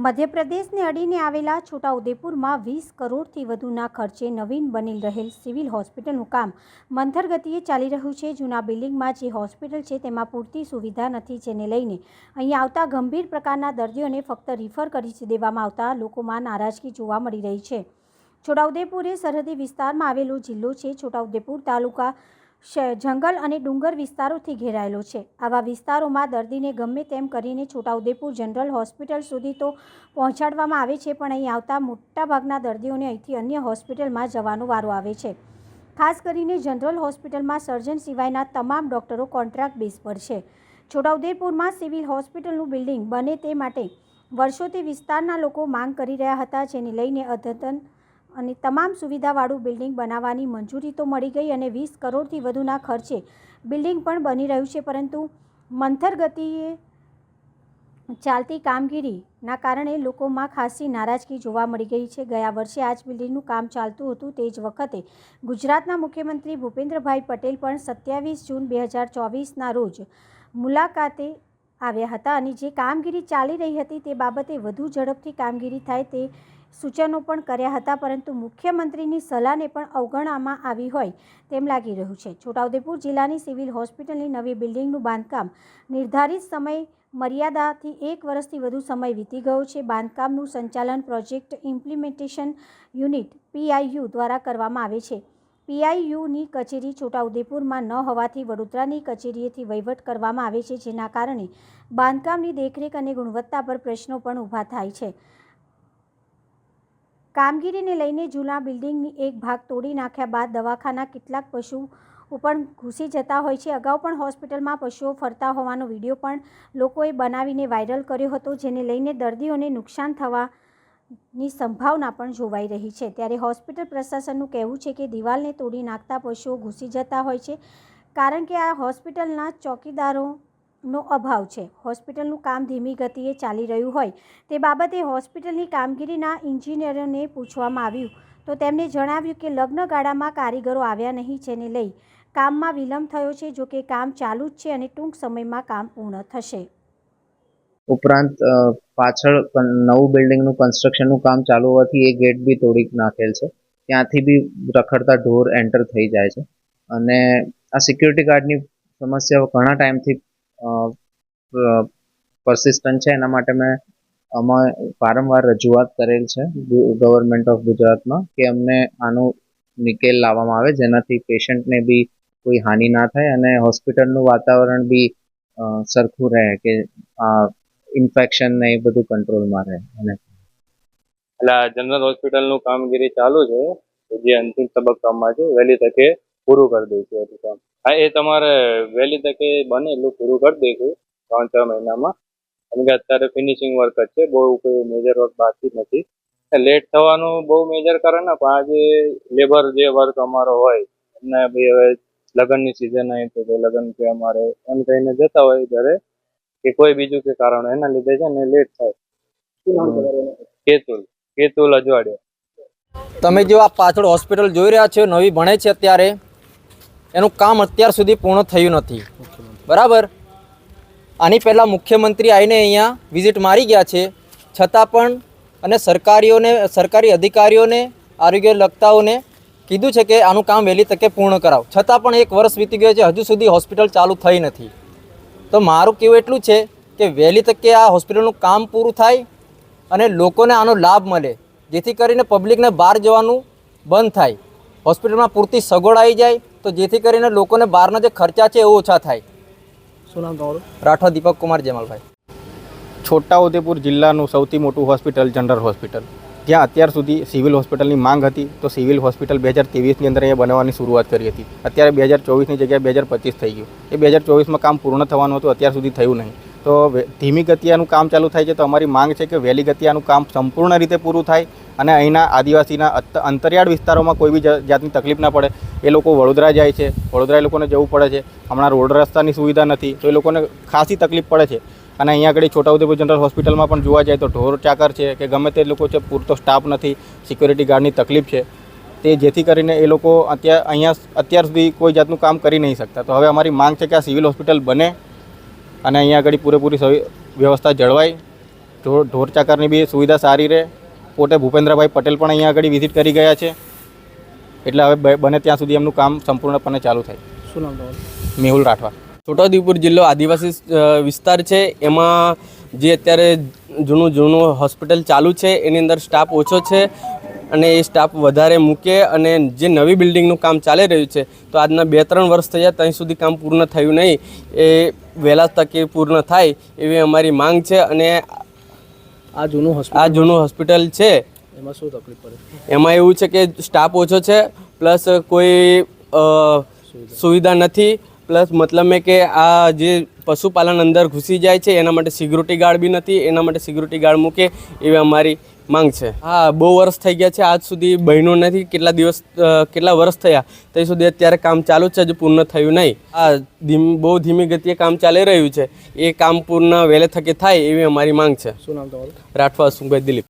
મધ્યપ્રદેશને અડીને આવેલા છોટાઉદેપુરમાં વીસ કરોડથી વધુના ખર્ચે નવીન બની રહેલ સિવિલ હોસ્પિટલનું કામ મંથર ગતિએ ચાલી રહ્યું છે. જૂના બિલ્ડિંગમાં જે હોસ્પિટલ છે તેમાં પૂરતી સુવિધા નથી જેને લઈને અહીં આવતા ગંભીર પ્રકારના દર્દીઓને ફક્ત રિફર કરી દેવામાં આવતા લોકોમાં નારાજગી જોવા મળી રહી છે. છોટાઉદેપુર એ સરહદી વિસ્તારમાં આવેલો જિલ્લો છે. છોટાઉદેપુર તાલુકા શ- જંગલ અને ડુંગર વિસ્તારોથી ઘેરાયેલો છે. આવા વિસ્તારોમાં દર્દીને ગમે તેમ કરીને છોટાઉદેપુર જનરલ હોસ્પિટલ સુધી તો પહોંચાડવામાં આવે છે, પણ અહીં આવતા મોટાભાગના દર્દીઓને અહીંથી અન્ય હોસ્પિટલમાં જવાનો વારો આવે છે. ખાસ કરીને જનરલ હોસ્પિટલમાં સર્જન સિવાયના તમામ ડૉક્ટરો કોન્ટ્રાક્ટ બેઝ પર છે. છોટાઉદેપુરમાં સિવિલ હોસ્પિટલનું બિલ્ડિંગ બને તે માટે વર્ષોથી વિસ્તારના લોકો માંગ કરી રહ્યા હતા, જેને લઈને અદ્યતન અને તમામ સુવિધાવાળું બિલ્ડિંગ બનાવવાની મંજૂરી તો મળી ગઈ અને વીસ કરોડથી વધુના ખર્ચે બિલ્ડિંગ પણ બની રહ્યું છે, પરંતુ મંથર ગતિએ ચાલતી કામગીરીના કારણે લોકોમાં ખાસી નારાજગી જોવા મળી ગઈ છે. ગયા વર્ષે આ જ બિલ્ડિંગનું કામ ચાલતું હતું તે જ વખતે ગુજરાતના મુખ્યમંત્રી ભૂપેન્દ્રભાઈ પટેલ પણ સત્યાવીસ જૂન બે હજાર ચોવીસના રોજ મુલાકાતે આવ્યા હતા અને જે કામગીરી ચાલી રહી હતી તે બાબતે વધુ ઝડપથી કામગીરી થાય તે સૂચનો પણ કર્યા હતા, પરંતુ મુખ્યમંત્રીની સલાહને પણ અવગણવામાં આવી હોય તેમ લાગી રહ્યું છે. છોટાઉદેપુર જિલ્લાની સિવિલ હોસ્પિટલની નવી બિલ્ડિંગનું બાંધકામ નિર્ધારિત સમય મર્યાદાથી એક વર્ષથી વધુ સમય વીતી ગયો છે. બાંધકામનું સંચાલન પ્રોજેક્ટ ઇમ્પ્લિમેન્ટેશન યુનિટ પીઆઈયુ દ્વારા કરવામાં આવે છે. પીઆઈયુની કચેરી છોટાઉદેપુરમાં ન હોવાથી વડોદરાની કચેરીએથી વહીવટ કરવામાં આવે છે, જેના કારણે બાંધકામની દેખરેખ અને ગુણવત્તા પર પ્રશ્નો પણ ઊભા થાય છે. કામગીરીને લઈને જૂના બિલ્ડિંગની એક ભાગ તોડી નાખ્યા બાદ દવાખાના કેટલાક પશુઓ પણ ઘૂસી જતા હોય છે. અગાઉ પણ હોસ્પિટલમાં પશુઓ ફરતા હોવાનો વીડિયો પણ લોકોએ બનાવીને વાયરલ કર્યો હતો, જેને લઈને દર્દીઓને નુકસાન થવાની સંભાવના પણ જોવાઈ રહી છે. ત્યારે હોસ્પિટલ પ્રશાસનનું કહેવું છે કે દિવાલને તોડી નાખતા પશુઓ ઘૂસી જતા હોય છે, કારણ કે આ હોસ્પિટલના ચોકીદારોનો અભાવ છે. હોસ્પિટલનું કામ ધીમી ગતિએ ચાલી રહ્યું હોય તે બાબતે હોસ્પિટલની કામગીરીના ઇન્જિનિયરોને પૂછવામાં આવ્યું. તો તેમણે જણાવ્યું કે લગ્નગાળામાં કારીગરો આવ્યા નહીં જેને લઈ કામમાં વિલંબ થયો છે જો કે કામ ચાલુ જ છે અને ટૂંક સમયમાં કામ પૂર્ણ થશે. ઉપરાંત પાછળ નવું બિલ્ડિંગનું કન્સ્ટ્રક્શનનું કામ ચાલુ હોવાથી એ ગેટ બી તોડી નાખેલ છે. ત્યાંથી બી રખડતા ઢોર એન્ટર થઈ જાય છે. અને આ સિક્યુરિટી ગાર્ડની સમસ્યાઓ ઘણા ટાઈમથી પરસિસ્ટન્ટ છે. એના માટે મેં અમે વારંવાર રજૂઆત કરેલ છે ગવર્મેન્ટ ઓફ ગુજરાતમાં કે અમને આનું નિકેલ લાવવામાં આવે, જેનાથી પેશન્ટને બી કોઈ હાનિ ના થાય અને હોસ્પિટલનું વાતાવરણ બી સરખું રહે કે આ ઇન્ફેક્શન ને એ બધું કંટ્રોલમાં રહે. અને એટલે જનરલ હોસ્પિટલનું કામગીરી ચાલુ છે. જે અંતિમ તબક્કામાં છે, વહેલી તકે પૂરું કરી દઈશું કામ. હા એ તમારે વહેલી તકે બને એટલું પૂરું કરી દઈશું ત્રણ ચાર મહિનામાં. કારણ કે અત્યારે ફિનિશિંગ વર્ક જ છે બહુ કોઈ મેજર વર્ક બાકી નથી. લેટ થવાનું બહુ મેજર કારણ ને પણ આજે લેબર જે વર્ક અમારો હોય એમને બી હવે લગ્નની સિઝન આવી તો ભાઈ લગ્ન છે અમારે એમ કહીને જતા હોય ઘરે કે કોઈ બીજું કે કારણ એના લીધે છે ને લેટ થાય. કેતુલ કેતુલ અજવાડિયા. તમે જેવા આ પાછળ હોસ્પિટલ જોઈ રહ્યા છો નવી ભણે છે અત્યારે. એનું કામ અત્યાર સુધી પૂર્ણ થયું નથી. બરાબર? આની પહેલાં મુખ્યમંત્રી આવીને અહીંયા વિઝિટ મારી ગયા છે. છતાં પણ અને સરકારીઓને, સરકારી અધિકારીઓને, આરોગ્ય લગતાઓને કીધું છે કે આનું કામ વહેલી તકે પૂર્ણ કરાવ. છતાં પણ એક વર્ષ વીતી ગયો છે, હજુ સુધી હોસ્પિટલ ચાલુ થઈ નથી. તો મારું કહેવું એટલું છે કે વહેલી તકે આ હોસ્પિટલનું કામ પૂરું થાય અને લોકોને આનો લાભ મળે, જેથી કરીને પબ્લિકને બહાર જવાનું બંધ થાય. હોસ્પિટલમાં પૂરતી સગવડ આવી જાય તો જેથી કરીને લોકોને બહારના જે ખર્ચા છે એ ઓછા થાય. શું નામ તમારું? રાઠોડ દીપક કુમાર જમાલભાઈ. છોટાઉદેપુર જિલ્લાનું સૌથી મોટું હોસ્પિટલ જનરલ હોસ્પિટલ. જ્યાં અત્યાર સુધી સિવિલ હોસ્પિટલની માંગ હતી તો સિવિલ હોસ્પિટલ બે હજાર ત્રેવીસની અંદર અહીંયા બનાવવાની શરૂઆત કરી હતી. અત્યારે બે હજાર ચોવીસની જગ્યાએ બે હજાર પચીસ થઈ ગયું. એ બે હજાર ચોવીસમાં કામ પૂર્ણ થવાનું હતું અત્યાર સુધી થયું નહીં. તો ધીમી ગતિયાનું કામ ચાલુ થાય છે તો અમારી માંગ છે કે વહેલી ગતિયાનું કામ સંપૂર્ણ રીતે પૂરું થાય અને અહીંના આદિવાસીના અંતરિયાળ વિસ્તારોમાં કોઈ બી જાતની તકલીફ ના પડે. એ લોકો વડોદરા જાય છે. વડોદરા એ લોકોને જવું પડે છે. હમણાં રોડ રસ્તાની સુવિધા નથી. તો એ લોકોને ખાસી તકલીફ પડે છે. અને અહીંયા આગળ છોટાઉદેપુર જનરલ હોસ્પિટલમાં પણ જોવા જાય તો ઢોર ચાકર છે કે ગમે તે લોકો છે પૂરતો સ્ટાફ નથી. સિક્યોરિટી ગાર્ડની તકલીફ છે. તે જેથી કરીને એ લોકો અત્યાર અહીંયા અત્યાર સુધી કોઈ જાતનું કામ કરી નહીં શકતા. તો હવે અમારી માંગ છે કે આ સિવિલ હોસ્પિટલ બને. અને અહીંયા આગળ પૂરેપૂરી સવી- વ્યવસ્થા જળવાય. ઢોર ઢોર ચાકરની બી સુવિધા સારી રહે. પોતે ભૂપેન્દ્રભાઈ પટેલ પણ અહીંયા આગળ વિઝિટ કરી ગયા છે. એટલે હવે બને ત્યાં સુધી એમનું કામ સંપૂર્ણપણે ચાલુ થાય. શું નામ મેહુલ રાઠવા. છોટાઉદેપુર જિલ્લો આદિવાસી વિસ્તાર છે. એમાં જે અત્યારે જૂનું જૂનું હોસ્પિટલ ચાલુ છે એની અંદર સ્ટાફ ઓછો છે અને એ સ્ટાફ વધારે મૂકે અને જે નવી બિલ્ડિંગનું કામ ચાલી રહ્યું છે તો આજના બે ત્રણ વર્ષ થયા ત્યાં સુધી કામ પૂર્ણ થયું નહીં. એ વહેલા તકે પૂર્ણ થાય એવી અમારી માંગ છે અને આ જૂનું આ જૂનું હોસ્પિટલ છે. એમાં શું તકલીફ પડે? એમાં એવું છે કે સ્ટાફ ઓછો છે પ્લસ કોઈ સુવિધા નથી પ્લસ મતલબ મેં કે આ જે પશુપાલન અંદર ઘૂસી જાય છે એના માટે સિક્યુરિટી ગાર્ડ બી નથી એના માટે સિક્યુરિટી ગાર્ડ મૂકે એવી અમારી માંગ છે. હા બહુ વર્ષ થઈ ગયા છે. આજ સુધી બહેનો નથી. કેટલા દિવસ કેટલા વર્ષ થયા? ત્યાં સુધી અત્યારે કામ ચાલુ જ છે હજુ પૂર્ણ થયું નહીં. આ ધીમ બહુ ધીમી ગતિએ કામ ચાલી રહ્યું છે. એ કામ પૂર્ણ વહેલે થકે થાય એવી અમારી માંગ છે. શું નામ તમારું? રાઠવા સુંભાઈ દિલીપ.